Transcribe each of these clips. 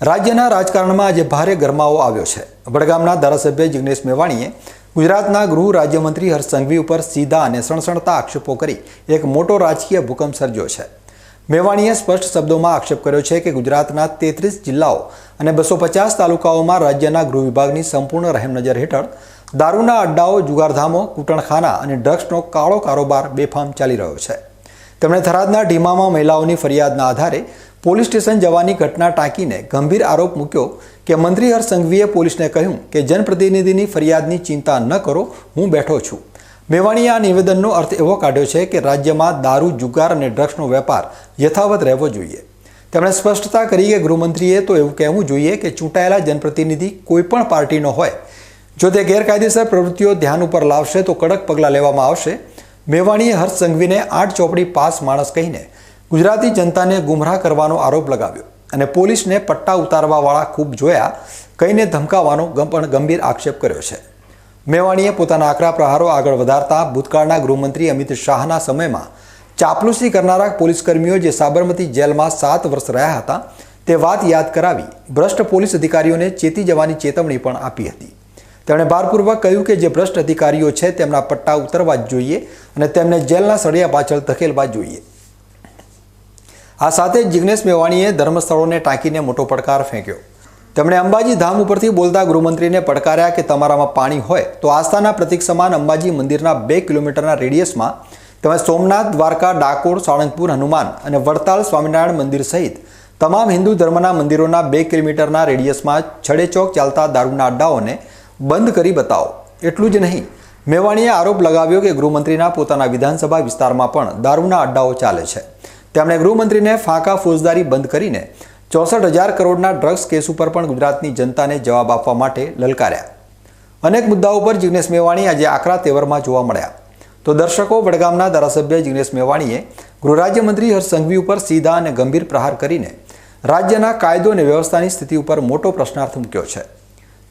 રાજ્યના રાજકારણમાં આજે ભારે ગરમાવો આવ્યો છે. વડગામના ધારાસભ્ય જિગ્નેશ મેવાણીએ ગુજરાતના ગૃહ રાજ્યમંત્રી હર્ષ સંઘવી ઉપર સીધા અને સણસણતા આક્ષેપો કરી એક મોટો રાજકીય ભૂકંપ સર્જ્યો છે. મેવાણીએ સ્પષ્ટ શબ્દોમાં આક્ષેપ કર્યો છે કે ગુજરાતના તેત્રીસ જિલ્લાઓ અને બસો પચાસ તાલુકાઓમાં રાજ્યના ગૃહ વિભાગની સંપૂર્ણ રહેમનજર હેઠળ દારૂના અડ્ડાઓ, જુગારધામો, કૂટણખાના અને ડ્રગ્સનો કાળો કારોબાર બેફામ ચાલી રહ્યો છે. તેમણે થરાદના ઢીમામાં મહિલાઓની ફરિયાદના આધારે પોલીસ સ્ટેશન જવાની ઘટના ટાંકીને ગંભીર આરોપ મૂક્યો કે મંત્રી હર્ષ સંઘવીએ પોલીસને કહ્યું કે, જનપ્રતિનિધિની ફરિયાદની ચિંતા ન કરો, હું બેઠો છું. મેવાણીએ આ નિવેદનનો અર્થ એવો કાઢ્યો છે કે, રાજ્યમાં દારૂ, જુગાર અને ડ્રગ્સનો વેપાર યથાવત રહેવો જોઈએ. તેમણે સ્પષ્ટતા કરી કે, ગૃહમંત્રીએ તો એવું કહેવું જોઈએ કે, ચૂંટાયેલા જનપ્રતિનિધિ કોઈપણ પાર્ટીનો હોય. જો તે ગેરકાયદેસર પ્રવૃત્તિઓ ધ્યાન ઉપર લાવશે, તો કડક પગલાં લેવામાં આવશે. મેવાણીએ હર્ષ સંઘવીને આઠ ચોપડી પાસ માણસ કહીને ગુજરાતી જનતાને ગુમરાહ કરવાનો આરોપ લગાવ્યો અને પોલીસને પટ્ટા ઉતારવાવાળા ખૂબ જોયા, કહીને ધમકાવવાનો પણ ગંભીર આક્ષેપ કર્યો છે. મેવાણીએ પોતાના આકરા પ્રહારો આગળ વધારતા ભૂતકાળના ગૃહમંત્રી અમિત શાહના સમયમાં ચાપલુસી કરનારા પોલીસકર્મીઓ જે સાબરમતી જેલમાં સાત વર્ષ રહ્યા હતા, તે વાત યાદ કરાવી ભ્રષ્ટ પોલીસ અધિકારીઓને ચેતી જવાની ચેતવણી પણ આપી હતી. તેમણે ભારપૂર્વક કહ્યું કે જે ભ્રષ્ટ અધિકારીઓ છે, તેમના પટ્ટા ઉતરવા જ જોઈએ અને તેમને જેલના સળિયા પાછળ ધકેલવા જોઈએ. આ સાથે જિગ્નેશ મેવાણીએ ધર્મસ્થળોને ટાંકીને મોટો પડકાર ફેંક્યો. તેમણે અંબાજી ધામ ઉપરથી બોલતા ગૃહમંત્રીને પડકાર્યા કે તમારામાં પાણી હોય તો આસ્થાના પ્રતિક સમાન અંબાજી મંદિરના બે કિલોમીટરના રેડિયસમાં તમે સોમનાથ, દ્વારકા, ડાકોર, સાળંગપુર, હનુમાન અને વડતાલ સ્વામિનારાયણ મંદિર સહિત તમામ હિન્દુ ધર્મના મંદિરોના બે કિલોમીટરના રેડિયસમાં છડેચોક ચાલતા દારૂના અડ્ડાઓને બંધ કરી બતાવો. એટલું જ નહીં, મેવાણીએ આરોપ લગાવ્યો કે ગૃહમંત્રીના પોતાના વિધાનસભા વિસ્તારમાં પણ દારૂના અડ્ડાઓ ચાલે છે. તેમણે ગૃહમંત્રીને ફાંકા ફોજદારી બંધ કરીને ચોસઠ હજાર કરોડના ડ્રગ્સ કેસ ઉપર પણ ગુજરાતની જનતાને જવાબ આપવા માટે લલકાર્યા. અનેક મુદ્દાઓ પર જિગ્નેશ મેવાણી આજે આકરા તેવરમાં જોવા મળ્યા. તો દર્શકો, વડગામના ધારાસભ્ય જિગ્નેશ મેવાણીએ ગૃહરાજ્યમંત્રી હર્ષ સંઘવી ઉપર સીધા અને ગંભીર પ્રહાર કરીને રાજ્યના કાયદો અને વ્યવસ્થાની સ્થિતિ ઉપર મોટો પ્રશ્નાર્થ મૂક્યો છે.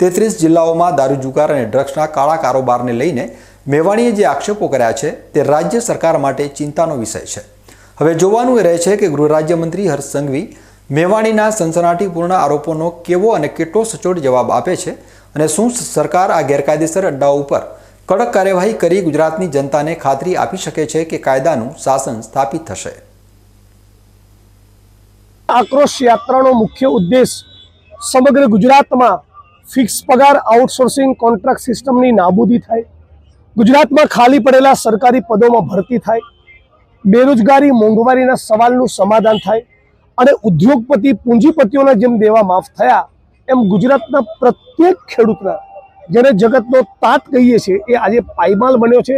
તેત્રીસ જિલ્લાઓમાં દારૂ જુગાર અને ડ્રગ્સના કાળા કારોબારને લઈને મેવાણીએ જે આક્ષેપો કર્યા છે તે રાજ્ય સરકાર માટે ચિંતાનો વિષય છે. હવે જોવાનું એ રહે છે કે ગૃહ રાજ્યમંત્રી હર્ષ સંઘવી મેવાણીના સનસનાટીપૂર્ણ આરોપોનો કેવો અને કેટલો સચોટ જવાબ આપે છે અને શું સરકાર આ ગેરકાયદેસર અડ્ડાઓ ઉપર કડક કાર્યવાહી કરી ગુજરાતની જનતાને ખાતરી આપી શકે છે કે કાયદાનું શાસન સ્થાપિત થશે? આક્રોશ યાત્રાનો મુખ્ય ઉદ્દેશ સમગ્ર ગુજરાતમાં ફિક્સ પગાર આઉટસોર્સિંગ કોન્ટ્રાક્ટ સિસ્ટમની નાબૂદી થાય. ગુજરાતમાં ખાલી પડેલા સરકારી પદોમાં ભરતી થાય. બેરોજગારી મોંઘવારીના સવાલનું સમાધાન થાય અને ઉદ્યોગપતિ પૂંજીપતિઓના જેમ દેવા માફ થયા એમ ગુજરાતના પ્રત્યેક ખેડૂતના જેને જગતનો તાત કહીએ છીએ એ આજે પાયમાલ બન્યો છે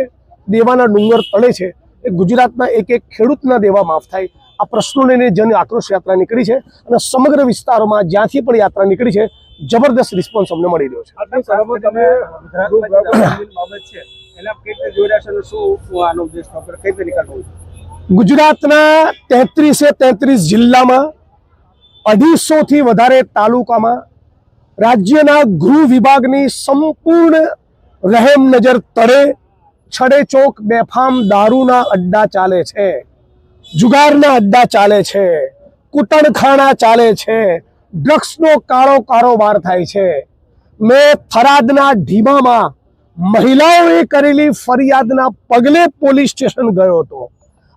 દેવાના ડુંગર તળે છે એ ગુજરાતના એક એક ખેડૂતના દેવા માફ થાય. આ પ્રશ્નોને લઈને જન આક્રોશ યાત્રા નીકળી છે અને સમગ્ર વિસ્તારોમાં જ્યાંથી પણ યાત્રા નીકળી છે જબરદસ્ત રિસ્પોન્સ અમને મળી રહ્યો છે. ગુજરાતના તેત્રીસે તેત્રીસ જિલ્લામાં અઢીસોથી વધારે તાલુકામાં રાજ્યના ગૃહ વિભાગની સંપૂર્ણ રહેમ નજર તળે છડે ચોક બેફામ દારૂના અડ્ડા ચાલે છે, જુગારના અડ્ડા ચાલે છે, કુટણખાણા ચાલે છે, ડ્રગ્સનો કાળો કારોબાર થાય છે. મેં થરાદના ઢીમામાં મહિલાઓએ કરેલી ફરિયાદના પગલે પોલીસ સ્ટેશન ગયો હતો.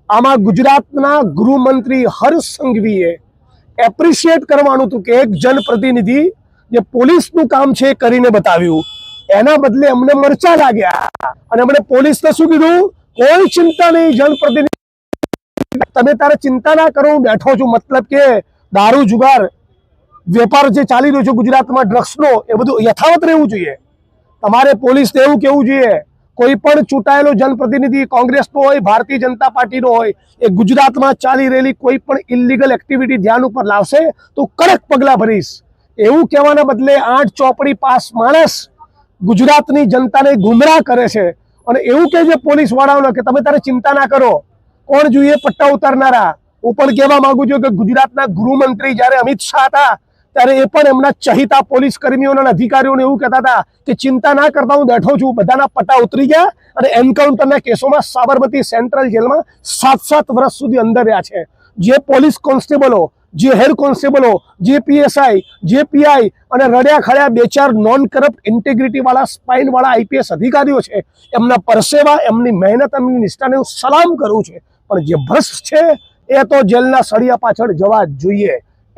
આમાં ગુજરાતના ગૃહમંત્રી હર્ષ સંઘવીએ એપ્રિશિએટ કરવાનું હતું કે એક જનપ્રતિનિધિ જે પોલીસનું કામ છે એ કરીને બતાવ્યું. એના બદલે અમને મરચા લાગ્યા. અને અમને પોલીસને શું કીધું? કોઈ ચિંતા નહીં, જનપ્રતિનિધિ. તમે તારે ચિંતા ના કરો, હું બેઠો છું. મતલબ કે દારૂ, જુગાર, વેપાર જે ચાલી રહ્યો છે ગુજરાતમાં, ડ્રગ્સનો, એ બધું યથાવત રહેવું જોઈએ. તમારે પોલીસને એવું કહેવું જોઈએ કોઈ પણ ચૂંટાયેલો જનપ્રતિનિધિ કોંગ્રેસનો હોય, ભારતીય જનતા પાર્ટીનો હોય, એ ગુજરાતમાં ચાલી રહેલી કોઈ પણ ઇલીગલ એક્ટિવિટી ધ્યાન ઉપર લાવશે તો કડક પગલાં ભરીશ. એવું કહેવાના બદલે આઠ ચોપડી પાસ માણસ ગુજરાતની જનતાને ગુમરાહ કરે છે. અને એવું કહે છે પોલીસ કે તમે તારે ચિંતા ના કરો. કોણ જોઈએ પટ્ટા ઉતારનારા? હું પણ કહેવા માંગુ છું કે ગુજરાતના ગૃહમંત્રી જ્યારે અમિત શાહ હતા ત્યારે એ પણ એમના ચહિતા પોલીસ કર્મીઓના અધિકારીઓને એવું કહેતા હતા કે ચિંતા ના કરતા હું બેઠો છું. બધાના પટ્ટા ઉતરી ગયા અને એન્કાઉન્ટરના કેસોમાં સાબરમતી સેન્ટ્રલ જેલમાં સાત સાત વર્ષ સુધી અંદર રહ્યા છે. જે પોલીસ કોન્સ્ટેબલો, જે હેડ કોન્સ્ટેબલો, જે પીએસઆઈ, જે પીઆઈ અને રડ્યા ખડ્યા બે ચાર નોન કરપ્ટ ઇન્ટેગ્રિટી વાળા સ્પાઇન વાળા આઈપીએસ અધિકારીઓ છે, એમના પરસેવા, એમની મહેનત, એમની નિષ્ઠાને હું સલામ કરું છું. પણ જે ભ્રષ્ટ છે, એ તો જેલના સળિયા પાછળ જવા જોઈએ.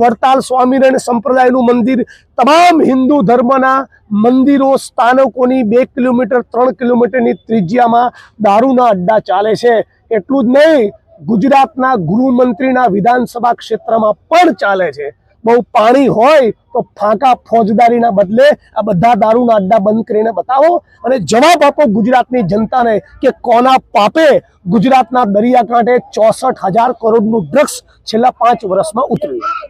વડતાલ સ્વામિનારાયણ સંપ્રદાયનું મંદિર તમામ હિન્દુ ધર્મના મંદિરો સ્થાનકોની બે કિલોમીટર, ત્રણ કિલોમીટરની ત્રિજ્યામાં દારૂના અડ્ડા ચાલે છે. એટલું જ નહીં, ગુજરાતના ગૃહમંત્રીના વિધાનસભા ક્ષેત્રમાં પણ ચાલે છે. બહુ પાણી હોય તો ફાંકા ફોજદારીના બદલે આ બધા દારૂના અડ્ડા બંધ કરીને બતાવો અને જવાબ આપો ગુજરાતની જનતાને કે કોના પાપે ગુજરાતના દરિયાકાંઠે ચોસઠ હજાર કરોડનું ડ્રગ્સ છેલ્લા પાંચ વર્ષમાં ઉતર્યું.